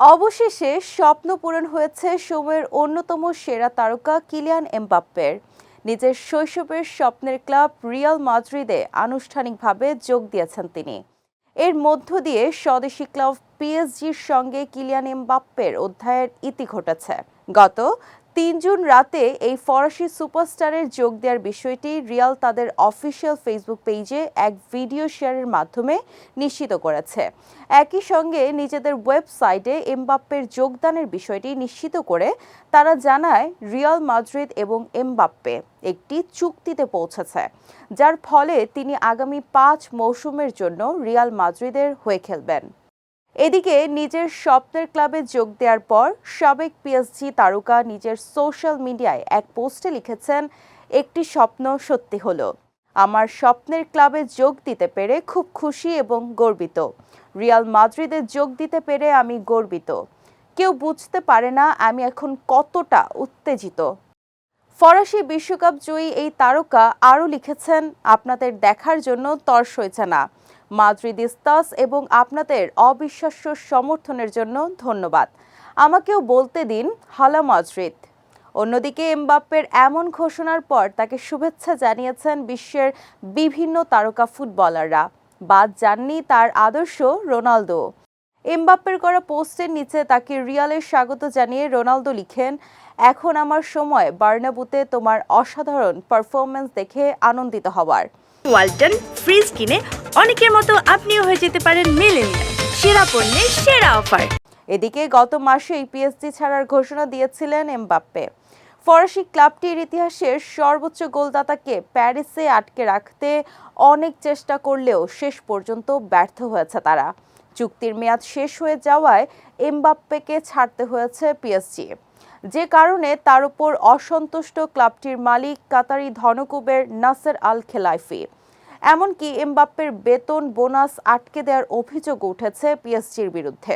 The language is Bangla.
অবশেষে স্বপ্ন পূরণ হয়েছে সময়ের অন্যতম সেরা তারকা কিলিয়ান এমবাপ্পের। নিজের শৈশবের স্বপ্নের ক্লাব রিয়াল মাদ্রিদে আনুষ্ঠানিকভাবে যোগ দিয়েছেন তিনি। এর মধ্য দিয়ে স্বদেশি ক্লাব পিএসজির সঙ্গে কিলিয়ান এমবাপ্পের অধ্যায়ের ইতি ঘটেছে। গত তিন জুন রাতে এই ফরাসি সুপারস্টারের যোগ দেওয়ার বিষয়টি রিয়াল তাদের অফিসিয়াল ফেসবুক পেজে এক ভিডিও শেয়ারের মাধ্যমে নিশ্চিত করেছে। একই সঙ্গে নিজেদের ওয়েবসাইটে এমবাপ্পের যোগদানের বিষয়টি নিশ্চিত করে তারা জানায়, রিয়াল মাদ্রিদ এবং এমবাপ্পে একটি চুক্তিতে পৌঁছেছে, যার ফলে তিনি আগামী পাঁচ মৌসুমের জন্য রিয়াল মাদ্রিদের হয়ে খেলবেন। এদিকে নিজের স্বপ্নের ক্লাবে যোগ দেওয়ার পর সাবেক পিএসজি তারকা নিজের সোশ্যাল মিডিয়ায় এক পোস্টে লিখেছেন, একটি স্বপ্ন সত্যি হলো। আমার স্বপ্নের ক্লাবে যোগ দিতে পেরে খুব খুশি এবং গর্বিত। রিয়াল মাদ্রিদে যোগ দিতে পেরে আমি গর্বিত। কেউ বুঝতে পারে না আমি এখন কতটা উত্তেজিত। ফরাসি বিশ্বকাপ জয়ী এই তারকা আরও লিখেছেন, আপনাদের দেখার জন্য তর্স হয়েছে না। মাদ্রিদিস্তাস এবং আপনাদের অবিশ্বাস্য সমর্থনের জন্য ধন্যবাদ। আমাকেও বলতে দিন, হালা মাদ্রিদ। অন্যদিকে এমবাপ্পের এমন ঘোষণার পর তাকে শুভেচ্ছা জানিয়েছেন বিশ্বের বিভিন্ন তারকা ফুটবলাররা। বাদ যাননি তার আদর্শ রোনালদো। এমবাপ্পের করা পোস্টের নিচে তাকে রিয়ালের স্বাগত জানিয়ে রোনালদো লিখেন, এখন আমার সময়, বার্নাবুতে তোমার অসাধারণ পারফরমেন্স দেখে আনন্দিত হওয়ার। ওয়ালটন ফ্রিজ কিনে অনেকের মতো আপনিও হয়ে যেতে পারেন মেলেনিয়া সেরা পণ্যের সেরা অফার। এদিকে গত মাসেই পিএসজি ছাড়ার ঘোষণা দিয়েছিলেন এমবাপ্পে। ফরাসি ক্লাবটির ইতিহাসের সর্বোচ্চ গোলদাতাকে প্যারিসে আটকে রাখতে অনেক চেষ্টা করলেও শেষ পর্যন্ত ব্যর্থ হয়েছে তারা। চুক্তির মেয়াদ শেষ হয়ে যাওয়ায় এমবাপ্পেকে ছাড়তে হয়েছে পিএসজি যে কারণে তার উপর অসন্তুষ্ট ক্লাবটির মালিক কাতারি ধনকুবের নাসের আল খেলাইফি এমনকি এমবাপ্পের বেতন বোনাস আটকে দেওয়ার অভিযোগ উঠেছে পিএসজির বিরুদ্ধে।